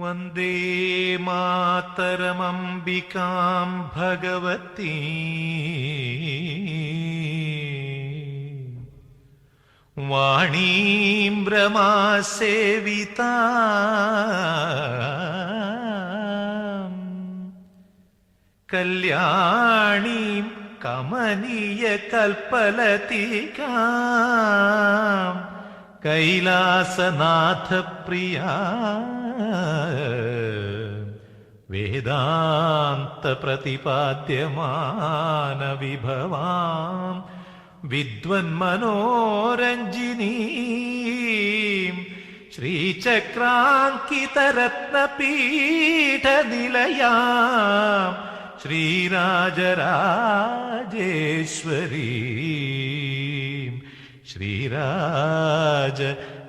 वन्दे मातरमम्बिकां भगवती। वाणीं रमासेविता कल्याणीं कमनीयकल्पलतिका കൽപ്പലതികാം കൈലാസനാഥ പ്രിയ വേദാന്ത പ്രതിപാദ്യമാന വിഭവാം വിദ്വന്മനോരഞ്ജിനീ. ശ്രീചക്രാങ്കിതരത്നപീഠനിലയാം. ശ്രീരാജരാജേശ്വരീം. ശ്രീരാജ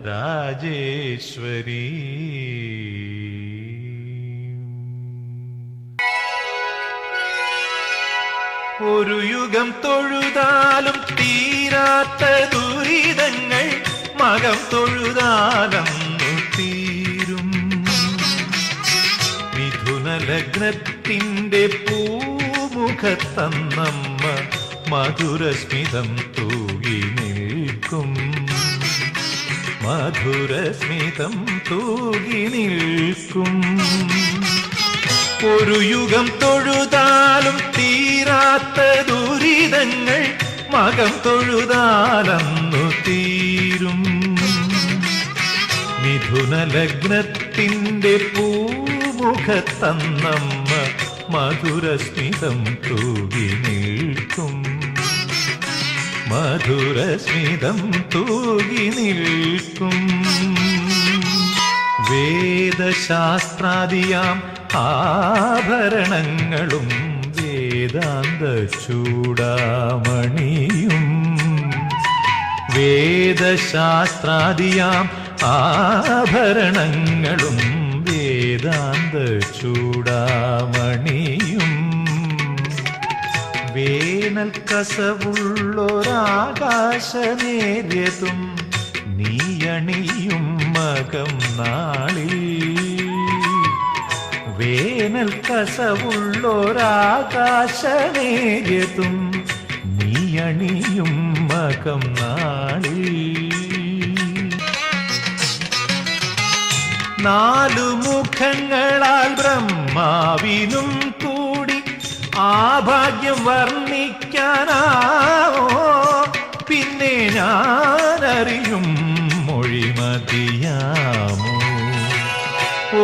രാജേശ്വരി. ഒരു യുഗം തൊഴുതാലും തീരാത്ത ദുരിതങ്ങൾ മകം തൊഴുതാലും തീരും. മിഥുന ലഗ്നത്തിന്റെ പൂമുഖത്തന്നമ്മ മധുരസ്മിതം നിൽക്കും മധുരസ്മിതം തൂകി നിൽക്കും. ഒരു യുഗം തൊഴുതാലും തീരാത്ത ദുരിതങ്ങൾ മകം തൊഴുതാലന്നു തീരും. മിഥുന ലഗ്നത്തിന്റെ പൂമുഖത്തന്നമ്മ മധുരസ്മിതം തൂകി നിൽക്കും. മധുരസ്മിതം തൂകി നിൽക്കും. വേദശാസ്ത്രാദിയാം ആഭരണങ്ങളും വേദാന്ത ചൂടാമണിയും വേദശാസ്ത്രാദിയാം ആഭരണങ്ങളും വേദാന്ത ചൂടാമണിയും വേനൽ കസവുള്ളൊരാകാശനേര്യതും നീയണിയും മകം നാളിൽ. വേനൽ കസവുള്ളൊരാകാശനേര്യതും നീയണിയും മകം നാളിൽ. നാലു മുഖങ്ങളാൽ ബ്രഹ്മാവിനും ആ ഭാഗ്യം വർണിക്കാനാവോ? പിന്നെ ഞാനറിയും മൊഴി മതിയാമോ?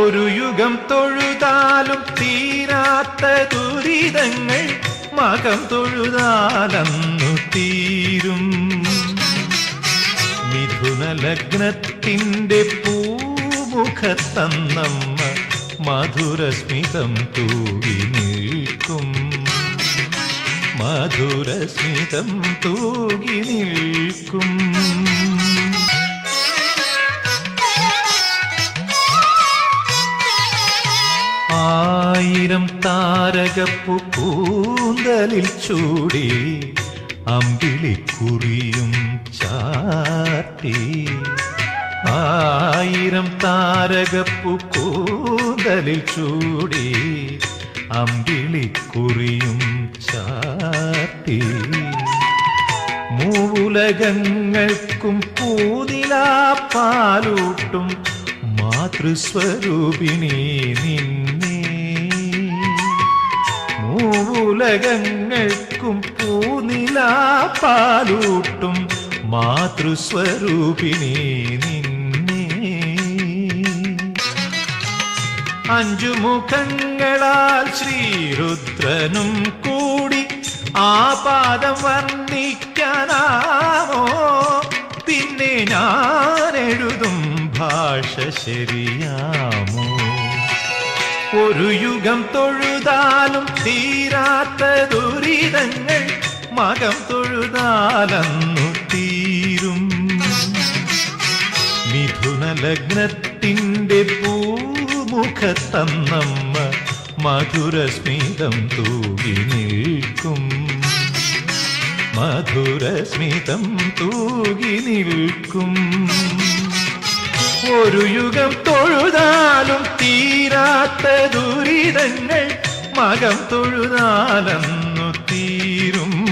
ഒരു യുഗം തൊഴുതാലും തീരാത്ത ദുരിതങ്ങൾ മകം തൊഴുതാലന്നു തീരും. മിഥുന ലഗ്നത്തിന്റെ പൂമുഖത്തന്നമ്മ മധുരസ്മിതം തൂകി നിൽക്കും. മധുരസ്മിതം തൂകി നിൽക്കും. ആയിരം താരകപ്പു കൂന്തലിൽ ചൂടി അമ്പിളിക്കുറിയും ചാട്ടി ആയിരം താരകപ്പു കൂതലിൽ ചൂടി അമ്പിളിക്കുറിയും മൂലകങ്ങൾക്കും മൂവുലകങ്ങൾക്കും പൂനിലാപ്പാലൂട്ടും മാതൃസ്വരൂപിണി നിന്നെ. മൂവുലകങ്ങൾക്കും പൂനിലാപ്പാലൂട്ടും മാതൃസ്വരൂപിണി നിന്നെ. അഞ്ചു മുഖങ്ങളാൽ ശ്രീരുദ്രനും കൂടി ആ പാദം വർണിക്കാനാമോ പിന്നെ ഞാൻ എഴുതും ഭാഷ ശരിയാമോ ഒരു യുഗം തൊഴുതാലും തീരാത്ത ദുരിതങ്ങൾ മകം തൊഴുതാലന്നു തീരും. മിഥുന ലഗ്നത്തിന്റെ പൂമുഖത്തന്നമ്മ മധുരസ്മിതം തൂകി നിൽക്കും. മധുരസ്മിതം തൂകി നിൽക്കും. ഒരു യുഗം തൊഴുതാലും തീരാത്ത ദുരിതങ്ങൾ മകം തൊഴുതാലെന്നു തീരും.